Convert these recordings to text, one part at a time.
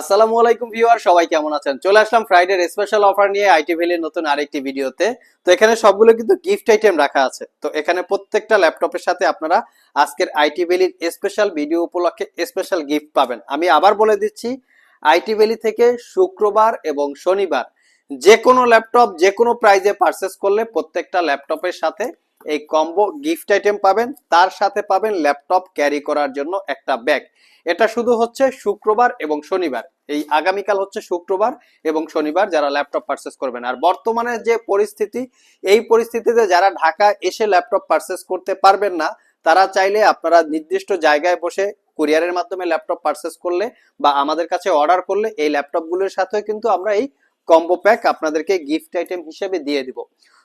আসসালামু আলাইকুম ভিউয়ার, সবাই কেমন আছেন? চলে আসলাম ফ্রাইডের স্পেশাল অফার নিয়ে আইটি ভ্যালির নতুন আরেকটি ভিডিওতে। তো এখানে সবগুলো কিন্তু গিফট আইটেম রাখা আছে। তো এখানে প্রত্যেকটা ল্যাপটপের সাথে আপনারা আজকের আইটি ভ্যালির স্পেশাল ভিডিও উপলক্ষে স্পেশাল গিফট পাবেন। আমি আবার বলে দিচ্ছি আইটি ভ্যালি থেকে শুক্রবার এবং শনিবার যে কোনো ল্যাপটপ, যে কোনো প্রাইজে পারচেস করলে প্রত্যেকটা ল্যাপটপের সাথে এই কম্বো গিফট আইটেম পাবেন, তার সাথে পাবেন ল্যাপটপ ক্যারি করার জন্য একটা ব্যাগ এটা শুধু হচ্ছে শুক্রবার এবং শনিবার। এই আগামীকাল হচ্ছে শুক্রবার এবং শনিবার যারা ল্যাপটপ পারচেস করবেন। আর বর্তমানে যে পরিস্থিতি, এই পরিস্থিতিতে যারা ঢাকা এসে ল্যাপটপ পারচেস করতে পারবেন না, তারা চাইলে আপনারা নির্দিষ্ট জায়গায় বসে কুরিয়ারের মাধ্যমে ল্যাপটপ পারচেস করলে বা আমাদের কাছে অর্ডার করলে এই ল্যাপটপগুলোর সাথেও কিন্তু আমরা এই কম্বো প্যাক আপনাদেরকে গিফট আইটেম হিসেবে দিয়ে দিব।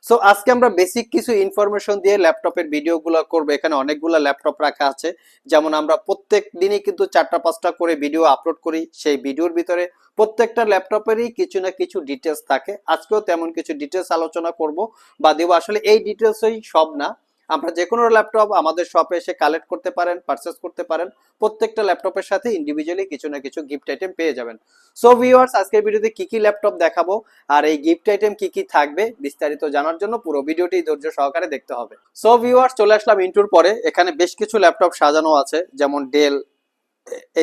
সো আজকে আমরা বেসিক কিছু ইনফরমেশন দিয়ে ল্যাপটপের ভিডিওগুলো করব। এখানে অনেকগুলো ল্যাপটপ রাখা আছে। যেমন আমরা প্রত্যেক দিনই কিন্তু চারটা, পাঁচটা করে ভিডিও আপলোড করি। সেই ভিডিওর ভিতরে প্রত্যেকটা ল্যাপটপেরই কিছু না কিছু ডিটেলস থাকে। আজকেও তেমন কিছু ডিটেলস আলোচনা করব। বা দেব আসলে এই ডিটেলসই সব না। আমরা যে কোনো ল্যাপটপ আমাদের শপে এসে কালেক্ট করতে পারেন পারচেস করতে পারেন, প্রত্যেকটা ল্যাপটপের সাথে ইন্ডিভিজুয়ালি কিছু না কিছু গিফট আইটেম পেয়ে যাবেন। সো ভিউয়ার্স আজকের ভিডিওতে কি কি ল্যাপটপ দেখাবো আর এই গিফট আইটেম কি কি থাকবে বিস্তারিত জানার জন্য পুরো ভিডিওটি ধৈর্য সহকারে দেখতে হবে। সো ভিউয়ার্স চলে আসলাম ইন্টুর পরে। এখানে বেশ কিছু ল্যাপটপ সাজানো আছে, যেমন Dell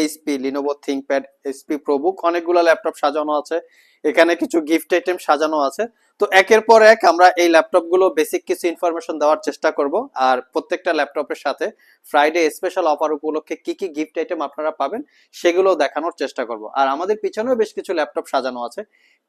HP Lenovo ThinkPad HP ProBook অনেকগুলো ল্যাপটপ সাজানো আছে। এখানে কিছু গিফট আইটেম সাজানো আছে। তো একের পর এক আমরা এই ল্যাপটপগুলো বেসিক কিছু ইনফরমেশন দেওয়ার চেষ্টা করব। আর প্রত্যেকটা ল্যাপটপের সাথে ফ্রাইডে স্পেশাল অফার উপলক্ষে কি কি গিফট আইটেম আপনারা পাবেন সেগুলো দেখানোর চেষ্টা করব। আর আমাদের পিছনেও বেশ কিছু ল্যাপটপ সাজানো আছে।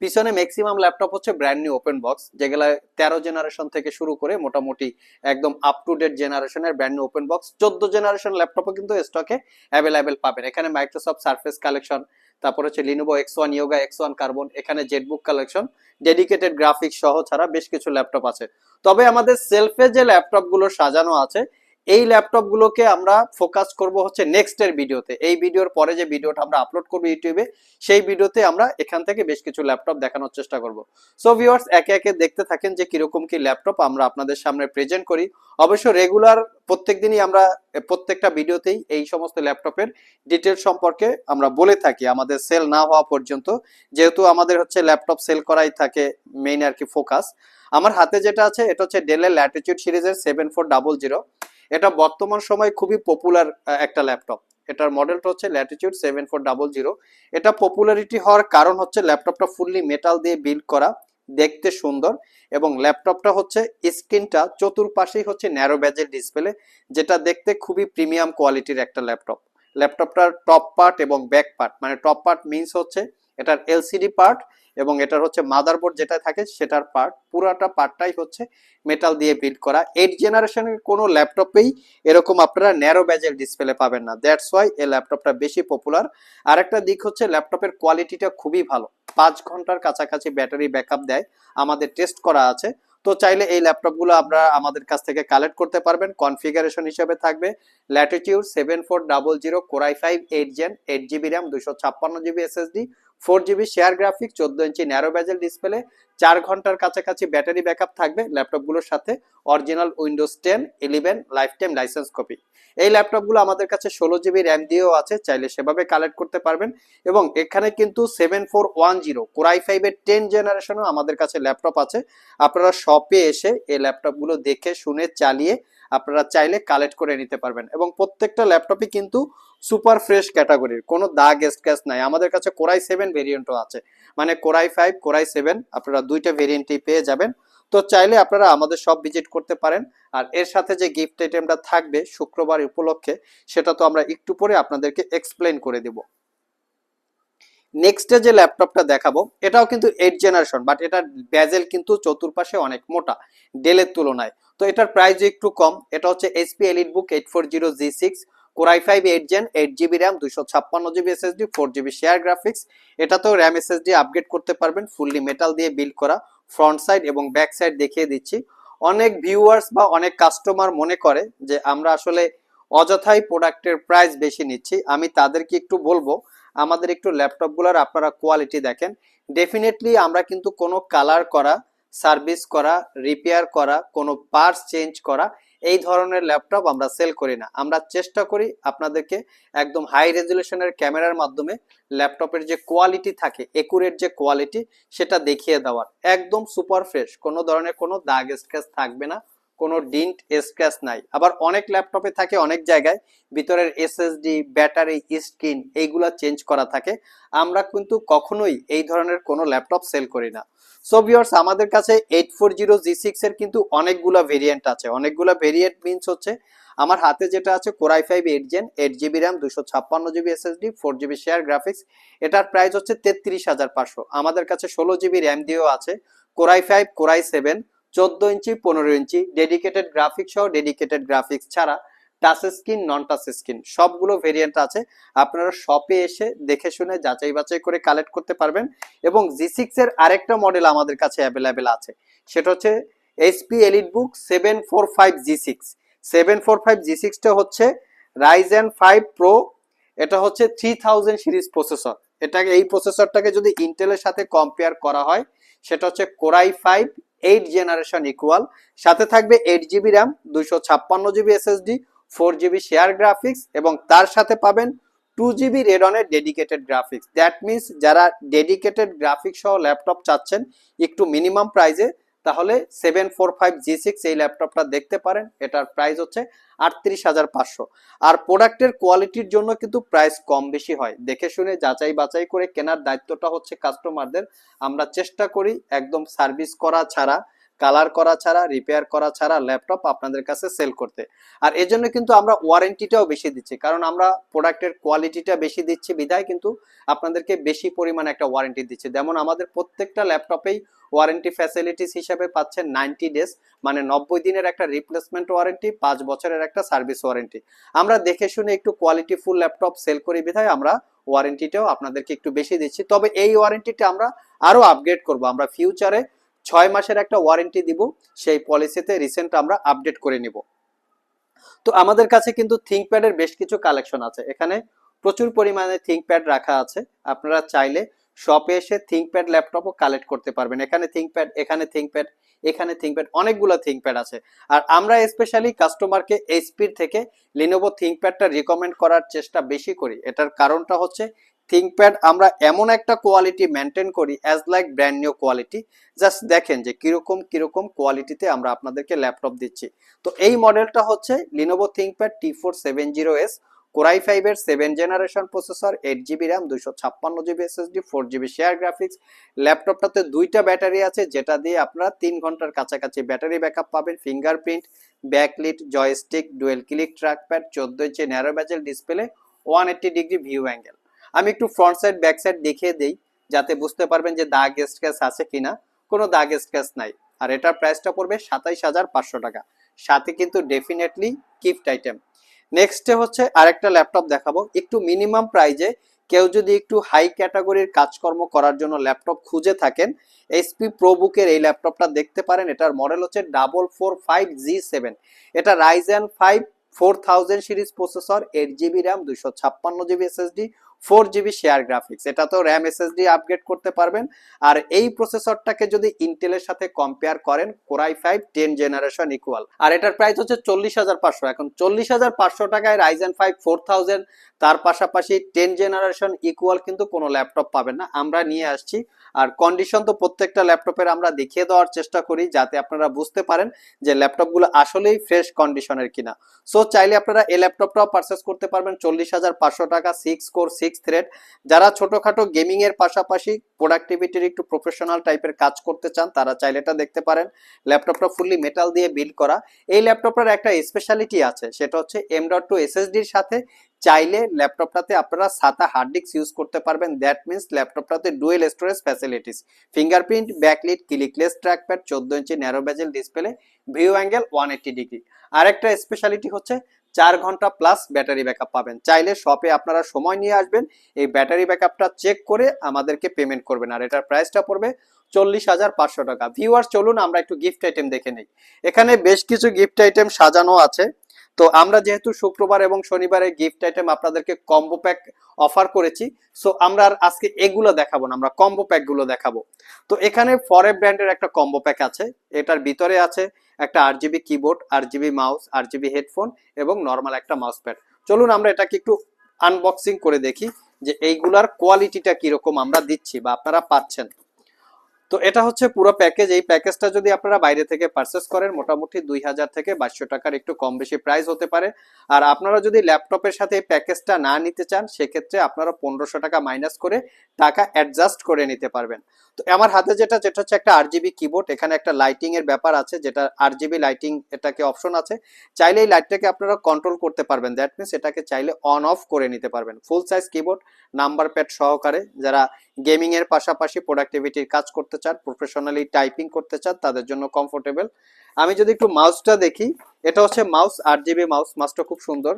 পিছনে ম্যাক্সিমাম ল্যাপটপ হচ্ছে ব্র্যান্ড নিউ ওপেন বক্স যেগুলো তেরো জেনারেশন থেকে শুরু করে মোটামুটি একদম আপ টু ডেট জেনারেশনের ব্র্যান্ড নিউ ওপেন বক্স চোদ্দ জেনারেশন ল্যাপটপও কিন্তু স্টকে অ্যাভেলেবেল পাবেন। এখানে মাইক্রোসফট সার্ফেস কালেকশন তারপর হচ্ছে Lenovo X one Yoga X one Carbon এখানে জেটবুক কালেকশন ডেডিকেটেড গ্রাফিক্স সহ ছাড়া বেশ কিছু ল্যাপটপ আছে। তবে আমাদের সেলফে যে ল্যাপটপগুলো সাজানো আছে এই ল্যাপটপ গুলোকে আমরা ফোকাস করব হচ্ছে নেক্সট এর ভিডিওতে এই ভিডিওর পরে যে ভিডিওটা আমরা আপলোড করব ইউটিউবে, সেই ভিডিওতে আমরা এখান থেকে বেশ কিছু ল্যাপটপ দেখানোর চেষ্টা করব। সো ভিউয়ার্স একে একে দেখতে থাকেন যে কীরকম কি ল্যাপটপ আমরা আপনাদের সামনে প্রেজেন্ট করি। অবশ্য রেগুলার প্রত্যেক দিনই আমরা, প্রত্যেকটা ভিডিওতেই এই সমস্ত ল্যাপটপের ডিটেল সম্পর্কে আমরা বলে থাকি। আমাদের সেল না হওয়া পর্যন্ত, যেহেতু আমাদের হচ্ছে ল্যাপটপ সেল করাই থাকে মেইন আর কি ফোকাস আমার হাতে যেটা আছে, এটা হচ্ছে ডেলের ল্যাটিটিউড সিরিজের সেভেন ফোর ডাবল জিরো এটা বর্তমান সময় খুবই পপুলার একটা ল্যাপটপ এটার মডেলটা হচ্ছে Latitude seven four double zero এটা পপুলারিটি হওয়ার কারণ হচ্ছে ল্যাপটপটা ফুললি মেটাল দিয়ে বিল্ড করা, দেখতে সুন্দর এবং ল্যাপটপটা হচ্ছে স্ক্রিনটা চতুর্পাশেই হচ্ছে ন্যারো ব্যাজের ডিসপ্লে যেটা দেখতে খুবই প্রিমিয়াম কোয়ালিটির একটা ল্যাপটপ ল্যাপটপটার টপ পার্ট এবং ব্যাক পার্ট মানে টপ পার্ট মিনস হচ্ছে এটার এলসিডি পার্ট এবং এটার হচ্ছে মাদারবোর্ড যেটা থাকে সেটার পার্ট। পুরাটা পার্টটাই হচ্ছে মেটাল দিয়ে বিল্ড করা। এইট জেনারেশনের কোনো ল্যাপটপেই এরকম আপনারা ন্যারো ব্যাজের ডিসপ্লে পাবেন না। দ্যাটস ওয়াই এই ল্যাপটপটা বেশি পপুলার আরেকটা দিক হচ্ছে ল্যাপটপের কোয়ালিটিটা খুবই ভালো। পাঁচ ঘণ্টার কাছাকাছি ব্যাটারি ব্যাকআপ দেয়। আমাদের টেস্ট করা আছে। তো চাইলে এই ল্যাপটপগুলো আপনারা আমাদের কাছ থেকে কালেক্ট করতে পারবেন। কনফিগারেশন হিসেবে থাকবে। Latitude seven four double zero core i five eight gen eight GB RAM দুশো ছাপ্পান্ন GB SSD four GB share graphic, চোদ্দ ইঞ্চি ন্যারো ব্যাজেল ডিসপ্লে চার ঘণ্টার কাছাকাছি ব্যাটারি ব্যাকআপ থাকবে ল্যাপটপগুলোর সাথে original Windows ten eleven lifetime license copy এই ল্যাপটপগুলো আমাদের কাছে ষোলো জিবি র্যাম দিয়েও আছে, চাইলে সেভাবে কালেক্ট করতে পারবেন। এবং এখানে কিন্তু seven four one zero core i ফাইভের টেন জেনারেশনও আমাদের কাছে ল্যাপটপ আছে। আপনারা শপে এসে এই ল্যাপটপগুলো দেখে, শুনে, চালিয়ে আপনারা চাইলে কালেক্ট করে নিতে পারবেন। এবং প্রত্যেকটা ল্যাপটপই কিন্তু সুপার ফ্রেশ ক্যাটাগরির কোনো দাগ স্ক্র্যাচ নাই। আমাদের কাছে কোরাই সেভেন ভেরিয়েন্টও আছে। মানে কোরাই ফাইভ কোরাই সেভেন আপনারা দুইটা ভেরিয়েন্টই পেয়ে যাবেন। তো চাইলে আপনারা আমাদের সব ভিজিট করতে পারেন। আর এর সাথে যে গিফট আইটেমটা থাকবে শুক্রবার উপলক্ষে, সেটা তো আমরা একটু পরে আপনাদেরকে এক্সপ্লেন করে দিব। নেক্সটে যে ল্যাপটপটা দেখাবো, এটাও কিন্তু এইট জেনারেশন বাট এটার ব্যাজেল কিন্তু চতুর্পাশে অনেক মোটা ডেলের তুলনায়। তো এটার প্রাইস একটু কম। এটা হচ্ছে HP EliteBook eight four zero G six core i five eight gen eight GB RAM দুশো ছাপ্পান্ন GB SSD four GB share graphics এটাতেও র্যাম এসএসডি আপগ্রেড করতে পারবেন ফুললি মেটাল দিয়ে বিল্ড করা ফ্রন্ট সাইড এবং ব্যাক সাইড দেখিয়ে দিচ্ছি। অনেক ভিউয়ার্স বা অনেক কাস্টমার মনে করে যে আমরা আসলে অযথাই প্রোডাক্টের প্রাইস বেশি নিচ্ছি। আমি তাদেরকে একটু বলব, আমাদের একটু ল্যাপটপগুলোর আপনারা কোয়ালিটি দেখেন। ডেফিনেটলি আমরা কিন্তু কোনো কালার করা সার্ভিস করা, রিপেয়ার করা, কোনো পার্টস চেঞ্জ করা, এই ধরনের ল্যাপটপ আমরা সেল করি না। আমরা চেষ্টা করি আপনাদেরকে একদম হাই রেজুলেশনের ক্যামেরার মাধ্যমে ল্যাপটপের যে কোয়ালিটি থাকে, একুরেট যে কোয়ালিটি, সেটা দেখিয়ে দেওয়ার। একদম সুপার ফ্রেশ, কোনো ধরনের কোনো দাগ স্ক্র্যাচ থাকবে না। কোনো ডিন্ট স্ক্র্যাচ নাই। আবার অনেক ল্যাপটপে থাকে, অনেক জায়গায় ভিতরের এসএসডি ব্যাটারি, স্ক্রিন এইগুলো চেঞ্জ করা থাকে। আমরা কিন্তু কখনোই এই ধরনের কোনো ল্যাপটপ সেল করি না। সো ভিউয়ার্স আমাদের কাছে eight four zero G six এর কিন্তু অনেকগুলো ভেরিয়েন্ট আছে। অনেকগুলা ভেরিয়েন্ট মিনস হচ্ছে, আমার হাতে যেটা আছে core i five eight gen eight GB RAM দুশো ছাপ্পান্ন GB SSD four GB share graphics এটার প্রাইস হচ্ছে তেত্রিশ হাজার পাঁচশো। আমাদের কাছে ষোলো জিবি র্যাম দিয়েও আছে। কোরাই ফাইভ কোরাই সেভেন চোদ্দ ইঞ্চি, পনেরো ইঞ্চি ডেডিকেটেড গ্রাফিক্স সহ ডেডিকেটেড গ্রাফিক্স ছাড়া touch screen non touch screen সবগুলো ভেরিয়েন্ট আছে। আপনারা শপে এসে দেখে শুনে যাচাই বাছাই করে কালেক্ট করতে পারবেন। এবং জি সিক্স এর আরেকটা মডেল আমাদের কাছে অ্যাভেলেবেল আছে। সেটা হচ্ছে HP elite book seven four five G six seven four five G সিক্সটা হচ্ছে রাইজেন ফাইভ প্রো এটা হচ্ছে থ্রি থাউজেন্ড সিরিজ প্রসেসর এটাকে, এই প্রসেসরটাকে যদি ইন্টেলের সাথে কম্পেয়ার করা হয়, সেটা হচ্ছে core i five eight generation equal সাথে থাকবে এইট জিবি র্যাম দুশো ছাপ্পান্ন GB SSD four GB share graphics এবং তার সাথে পাবেন টু জিবি রেডনের ডেডিকেটেড গ্রাফিক্স দ্যাট মিনস যারা ডেডিকেটেড গ্রাফিক্স সহ ল্যাপটপ চাচ্ছেন, একটু মিনিমাম প্রাইজে তাহলে seven four five G six এই ল্যাপটপটা দেখতে পারেন, এটার প্রাইস হচ্ছে আটত্রিশ হাজার পাঁচশো। আর প্রোডাক্টের কোয়ালিটির জন্য কিন্তু প্রাইস কম বেশি হয়। দেখে শুনে যাচাই বাছাই করে কেনার দায়িত্বটা হচ্ছে কাস্টমারদের আমরা চেষ্টা করি একদম সার্ভিস করা ছাড়া কালার করা ছাড়া রিপেয়ার করা ছাড়া ল্যাপটপ আপনাদের কাছে সেল করতে। আর এজন্য কিন্তু আমরা ওয়ারেন্টিটাও বেশি দিচ্ছি, কারণ আমরা প্রোডাক্টের কোয়ালিটিটা বেশি দিচ্ছি বিধায় কিন্তু আপনাদেরকে বেশি পরিমাণে একটা ওয়ারেন্টি দিচ্ছি। যেমন আমাদের প্রত্যেকটা ল্যাপটপেই ওয়ারেন্টি ফ্যাসিলিটিস হিসাবে পাচ্ছেন নাইনটি ডেজ মানে নব্বই দিনের একটা রিপ্লেসমেন্ট ওয়ারেন্টি পাঁচ বছরের একটা সার্ভিস ওয়ারেন্টি আমরা দেখে শুনে একটু কোয়ালিটি ফুল ল্যাপটপ সেল করি বিধায় আমরা ওয়ারেন্টিটাও আপনাদেরকে একটু বেশি দিচ্ছি। তবে এই ওয়ারেন্টিটা আমরা আরও আপগ্রেড করব। আমরা ফিউচারে ছয় মাসের একটা ওয়ারেন্টি দিব, সেই পলিসিতে রিসেন্ট আমরা আপডেট করে নিব। তো আমাদের কাছে কিন্তু থিঙ্কপ্যাডের বেশ কিছু কালেকশন আছে। এখানে প্রচুর পরিমাণে থিঙ্কপ্যাড রাখা আছে। আপনারা চাইলে শপে এসে থিঙ্কপ্যাড ল্যাপটপও কালেক্ট করতে পারবেন। এখানে থিঙ্কপ্যাড এখানে থিঙ্কপ্যাড এখানে থিঙ্কপ্যাড অনেকগুলো থিঙ্কপ্যাড আছে। আর আমরা স্পেশালি কাস্টমারকে এইচপির থেকে লিনোভো থিঙ্কপ্যাডটা রিকমেন্ড করার চেষ্টা বেশি করি। এটার কারণটা হচ্ছে থিঙ্কপ্যাড আমরা এমন একটা কোয়ালিটি মেনটেন করি as like brand new quality just দেখেন যে কীরকম কীরকম কোয়ালিটিতে আমরা আপনাদেরকে ল্যাপটপ দিচ্ছি। তো এই মডেলটা হচ্ছে Lenovo ThinkPad T four seven zero S core i ফাইভের seven generation processor eight GB RAM দুইশো ছাপ্পান্ন GB SSD four GB share graphics ল্যাপটপটাতে দুইটা ব্যাটারি আছে, যেটা দিয়ে আপনারা তিন ঘণ্টার কাছাকাছি ব্যাটারি ব্যাকআপ পাবেন fingerprint backlit joystick dual click trackpad চোদ্দ ইঞ্চি narrow bezel display one eighty degree view angle আমি একটু ফ্রন্ট সাইড ব্যাক সাইড দেখিয়ে দেই, যাতে বুঝতে পারবেন যে দাগ স্ক্র্যাচ আছে কিনা। কোনো দাগ স্ক্র্যাচ নাই। আর এটার প্রাইসটা পড়বে সাতাইশ হাজার পাঁচশো টাকা। সাথে কিন্তু ডেফিনেটলি গিফট আইটেম নেক্সটে হচ্ছে আরেকটা ল্যাপটপ দেখাবো। একটু মিনিমাম প্রাইজে কেউ যদি একটু হাই ক্যাটাগরির কাজকর্ম করার জন্য ল্যাপটপ খুঁজে থাকেন এইচপি প্রোবুকের এই ল্যাপটপটা দেখতে পারেন। এটার মডেল হচ্ছে double four five G seven এটা Ryzen five four thousand series processor eight GB RAM দুইশো ছাপ্পান্ন GB SSD four GB share graphics. এটা তো র্যাম এসএসডি আপগ্রেড করতে পারবেন। আর এই প্রসেসরটাকে যদি ইন্টেলের সাথে কম্পেয়ার করেন core i five ten generation equal আর এটার প্রাইস হচ্ছে চল্লিশ হাজার পাঁচশো। এখন চল্লিশ হাজার পাঁচশো টাকায় রাইজেন ফাইভ ফোর থাউজেন্ড তার পাশাপাশি টেন জেনারেশন ইকুয়াল কিন্তু কোনো ল্যাপটপ পাবেন না। আমরা নিয়ে আসছি। আর কন্ডিশন তো প্রত্যেকটা ল্যাপটপের আমরা দেখিয়ে দেওয়ার চেষ্টা করি, যাতে আপনারা বুঝতে পারেন যে ল্যাপটপগুলো আসলেই ফ্রেশ কন্ডিশনের কিনা। সো চাইলে আপনারা এই ল্যাপটপটাও পারচেস করতে পারবেন। চল্লিশ হাজার পাঁচশো টাকা সিক্স কোর সিক্স থ্রেড যারা ছোটখাটো গেমিং এর পাশাপাশি প্রোডাক্টিভিটির একটু প্রফেশনাল টাইপের কাজ করতে চান, তারা চাইলে এটা দেখতে পারেন। ল্যাপটপটা ফুললি মেটাল দিয়ে বিল্ড করা। এই ল্যাপটপটার একটা স্পেশালিটি আছে, সেটা হচ্ছে এম ডট টু এসএসডির সাথে চাইলে ল্যাপটপটাতে আপনারা সাতা হার্ড ডিস্ক ইউজ করতে পারবেন। That means ল্যাপটপটাতে dual storage facilities fingerprint backlit clickless trackpad চোদ্দ ইঞ্চি narrow bezel display view angle one eighty degree আরেকটা স্পেশালিটি হচ্ছে চার ঘণ্টা প্লাস ব্যাটারি ব্যাকআপ পাবেন। চাইলে শপে আপনারা সময় নিয়ে আসবেন, এই ব্যাটারি ব্যাকআপটা চেক করে আমাদেরকে পেমেন্ট করবেন। আর এটার প্রাইসটা পড়বে চল্লিশ হাজার পাঁচশো টাকা। ভিউয়ার্স চলুন আমরা একটু গিফট আইটেম দেখে নিই। এখানে বেশ কিছু গিফট আইটেম সাজানো আছে। তো আমরা যেহেতু শুক্রবার এবং শনিবারে গিফট আইটেম আপনাদেরকে কম্বো প্যাক অফার করেছি সো আমরা আর আজকে এগুলো দেখাবো না, আমরা কম্বো প্যাকগুলো দেখাবো। তো এখানে ফরে ব্র্যান্ডের একটা কম্বো প্যাক আছে, এটার ভিতরে আছে একটা R GB keyboard R GB mouse R GB headphone এবং নর্মাল একটা মাউস প্যাড চলুন আমরা এটাকে একটু আনবক্সিং করে দেখি যে এইগুলার কোয়ালিটিটা কীরকম আমরা দিচ্ছি বা আপনারা পাচ্ছেন। তো এটা হচ্ছে পুরো প্যাকেজ এই প্যাকেজটা যদি আপনারা বাইরে থেকে পারচেস করেন, মোটামুটি দুই হাজার থেকে বাইশশো টাকার একটু কম বেশি প্রাইস হতে পারে। আর আপনারা যদি ল্যাপটপের সাথে এই প্যাকেজটা না নিতে চান, সেক্ষেত্রে আপনারা পনেরোশো টাকা মাইনাস করে টাকা অ্যাডজাস্ট করে নিতে পারবেন। তো আমার হাতে যেটা যেটা হচ্ছে একটা আর জিবি কিবোর্ড এখানে একটা লাইটিং এর ব্যাপার আছে, যেটা আর জিবি লাইটিং এটাকে অপশন আছে। চাইলে এই লাইটটাকে আপনারা কন্ট্রোল করতে পারবেন। দ্যাট মিনস এটাকে চাইলে অন অফ করে নিতে পারবেন। Full size keyboard number pad সহকারে যারা গেমিং এর পাশাপাশি প্রোডাক্টিভিটির কাজ করতে চান প্রফেশনালি টাইপিং করতে চান, তাদের জন্য কমফোর্টেবল আমি যদি একটু মাউসটা দেখি, এটা হচ্ছে মাউস আট জিবি মাউস মাউসটা খুব সুন্দর।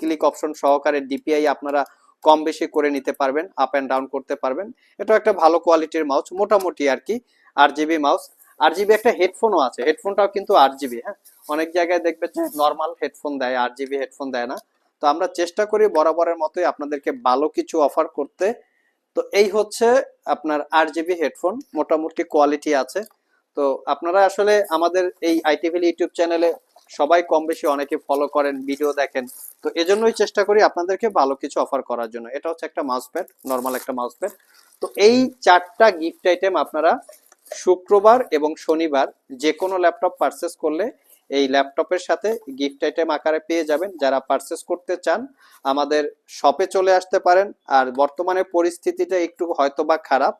ক্লিক অপশন সহকারে ডিপিআই আপনারা কম বেশি করে নিতে পারবেন আপ অ্যান্ড ডাউন করতে পারবেন। এটা একটা ভালো কোয়ালিটির মাউস মোটামুটি আর কি আট জিবি মাউস আট জিবি একটা হেডফোনও আছে হেডফোনটাও কিন্তু আট জিবি হ্যাঁ? অনেক জায়গায় দেখবে যে নর্মাল হেডফোন দেয় আট জিবি হেডফোন দেয় না। তো আমরা চেষ্টা করি বরাবরের মতোই আপনাদেরকে ভালো কিছু অফার করতে। তো এই হচ্ছে আপনার আট জিবি হেডফোন মোটামুটি কোয়ালিটি আছে। তো আপনারা আসলে আমাদের এই আইটিভিল ইউটিউব চ্যানেলে সবাই কম বেশি অনেকে ফলো করেন ভিডিও দেখেন। তো এজন্যই চেষ্টা করি আপনাদেরকে ভালো কিছু অফার করার জন্য। এটা হচ্ছে একটা মাউস প্যাড নর্মাল একটা মাউস প্যাড তো এই চারটা গিফট আইটেম আপনারা শুক্রবার এবং শনিবার যে কোনো ল্যাপটপ পারচেস করলে এই ল্যাপটপের সাথে গিফট আইটেম আকারে পেয়ে যাবেন। যারা পারচেস করতে চান, আমাদের শপে চলে আসতে পারেন। আর বর্তমানে পরিস্থিতিটা একটু হয়তোবা খারাপ।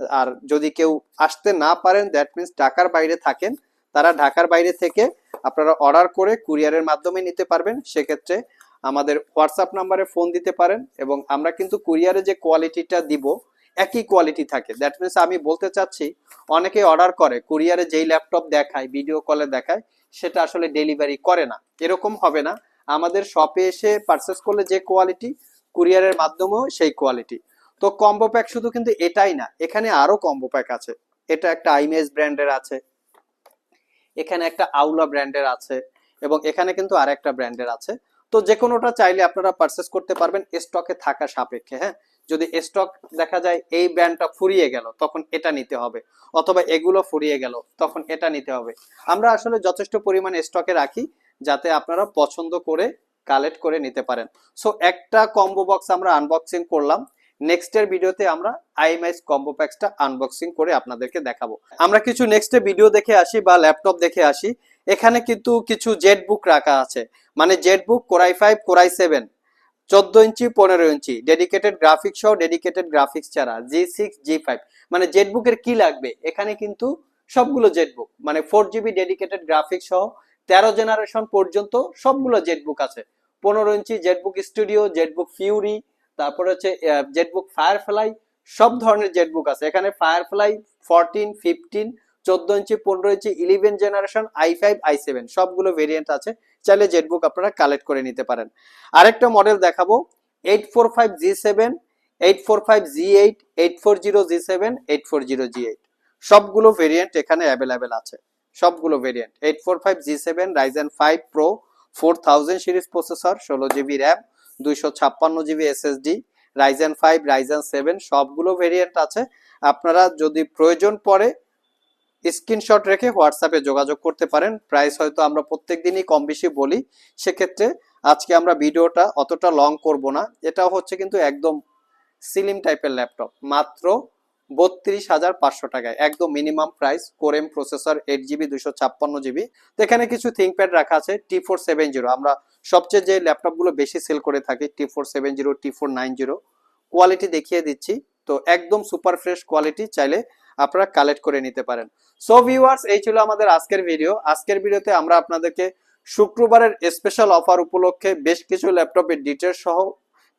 আর যদি কেউ আসতে না পারেন দ্যাট মিনস ঢাকার বাইরে থাকেন তারা ঢাকার বাইরে থেকে আপনারা অর্ডার করে কুরিয়ারের মাধ্যমে নিতে পারবেন। সেক্ষেত্রে আমাদের হোয়াটসঅ্যাপ নাম্বারে ফোন দিতে পারেন এবং আমরা কিন্তু কুরিয়ারে যে কোয়ালিটিটা দিব, একই কোয়ালিটি থাকে। দ্যাট মিনস আমি বলতে চাচ্ছি, অনেকে অর্ডার করে, কুরিয়ারে যেই ল্যাপটপ দেখায় ভিডিও কলে দেখায়, সেটা আসলে ডেলিভারি করে না। এরকম হবে না। আমাদের শপে এসে পারচেস করলে যে কোয়ালিটি কুরিয়ারের মাধ্যমেও সেই কোয়ালিটি তো কম্বো প্যাক শুধু কিন্তু এটাই না, এখানে আরও কম্বো প্যাক আছে। এটা একটা আইমেজ ব্র্যান্ডের আছে। এখানে একটা আউলা ব্র্যান্ডের আছে এবং এখানে কিন্তু আর একটা ব্র্যান্ডের আছে। তো যে কোনোটা চাইলে আপনারা পারচেস করতে পারবেন স্টকে থাকা সাপেক্ষে হ্যাঁ? যদি স্টক দেখা যায় এই ব্র্যান্ডটা ফুরিয়ে গেল, তখন এটা নিতে হবে। অথবা এগুলো ফুরিয়ে গেল, তখন এটা নিতে হবে। আমরা আসলে যথেষ্ট পরিমাণে স্টকে রাখি, যাতে আপনারা পছন্দ করে কালেক্ট করে নিতে পারেন। সো একটা কম্বো বক্স আমরা আনবক্সিং করলাম। নেক্সটের ভিডিওতে আমরা আইএমআইস কম্বো প্যাকসটা আনবক্সিং করে আপনাদেরকে দেখাবো। আমরা কিছু নেক্সটে ভিডিও দেখে আসি বা ল্যাপটপ দেখে আসি। এখানে কিন্তু কিছু জেট বুক রাখা আছে। মানে Z book core i five core i seven চোদ্দ ইঞ্চি, পনেরো ইঞ্চি ডেডিকেটেড গ্রাফিক্স সহ ডেডিকেটেড গ্রাফিক্স ছাড়া জি সিক্স জি ফাইভ মানে জেট বুকের কি লাগবে? এখানে কিন্তু সবগুলো জেট বুক মানে ফোর জিবি ডেডিকেটেড গ্রাফিক্স সহ তেরো জেনারেশন পর্যন্ত সবগুলো জেট বুক আছে। পনেরো inch Zenbook Studio Zenbook Fury তারপরে হচ্ছে জেটবুক ফায়ারফ্লাই সব ধরনের জেটবুক আছে। এখানে ফায়ারফ্লাই ফোরটিন ফিফটিন চোদ্দ ইঞ্চি, পনেরো ইঞ্চি eleven generation i five i seven সবগুলো ভেরিয়েন্ট আছে। চাইলে জেটবুক আপনারা কালেক্ট করে নিতে পারেন। আরেকটা মডেল দেখাবো eight four five G seven eight four five G eight eight four zero G seven eight four zero G eight সবগুলো ভেরিয়েন্ট এখানে অ্যাভেলেবেল আছে। সবগুলো variant eight four five G seven Ryzen five pro four thousand series processor ষোলো GB RAM দুইশো ছাপ্পান্ন GB SSD Ryzen five Ryzen seven সবগুলো variant আছে। আপনারা যদি প্রয়োজন পড়ে স্ক্রিনশট রেখে হোয়াটসঅ্যাপে যোগাযোগ করতে পারেন। প্রাইস হয়তো আমরা প্রত্যেক দিনই কম বেশি বলি। সেক্ষেত্রে আজকে আমরা ভিডিওটা অতটা লং করব না। এটাও হচ্ছে কিন্তু একদম সিলিম টাইপের ল্যাপটপ মাত্র বত্রিশ হাজার পাঁচশো টাকায়। একদম minimum price core m processor eight GB দুশো ছাপ্পান্ন জিবি তো এখানে কিছু থিঙ্কপ্যাড রাখা আছে টি ফোর সেভেন জিরো আমরা সবচেয়ে যে ল্যাপটপগুলো বেশি সেল করে থাকি T four seven zero T four nine zero quality দেখিয়ে দিচ্ছি। তো একদম সুপার ফ্রেশ কোয়ালিটি চাইলে আপনারা কালেক্ট করে নিতে পারেন। সো ভিউয়ার্স এই ছিল আমাদের আজকের ভিডিও আজকের ভিডিওতে আমরা আপনাদেরকে শুক্রবারের স্পেশাল অফার উপলক্ষে বেশ কিছু ল্যাপটপের ডিটেলস সহ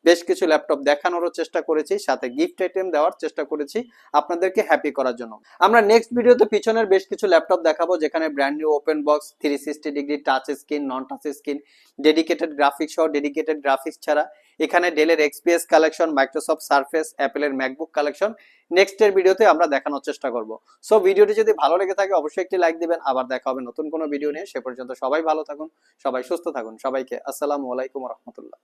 বেশ কিছু ল্যাপটপ দেখানোরও চেষ্টা করেছি, সাথে গিফট আইটেম দেওয়ার চেষ্টা করেছি আপনাদেরকে হ্যাপি করার জন্য। আমরা নেক্সট ভিডিওতে পিছনের বেশ কিছু ল্যাপটপ দেখাবো, যেখানে brand new open box three sixty degree touch screen non touch screen dedicated graphics সহ ডেডিকেটেড গ্রাফিক্স ছাড়া। এখানে ডেলের এক্সপিএস কালেকশন মাইক্রোসফট সার্ফেস অ্যাপেলের ম্যাকবুক কালেকশন নেক্সটের ভিডিওতে আমরা দেখানোর চেষ্টা করব। সো ভিডিওটি যদি ভালো লেগে থাকে, অবশ্যই একটি লাইক দিবেন। আবার দেখা হবে নতুন কোনো ভিডিও নিয়ে। সে পর্যন্ত সবাই ভালো থাকুন, সবাই সুস্থ থাকুন। সবাইকে আসসালামু আলাইকুম রহমতুল্লাহ।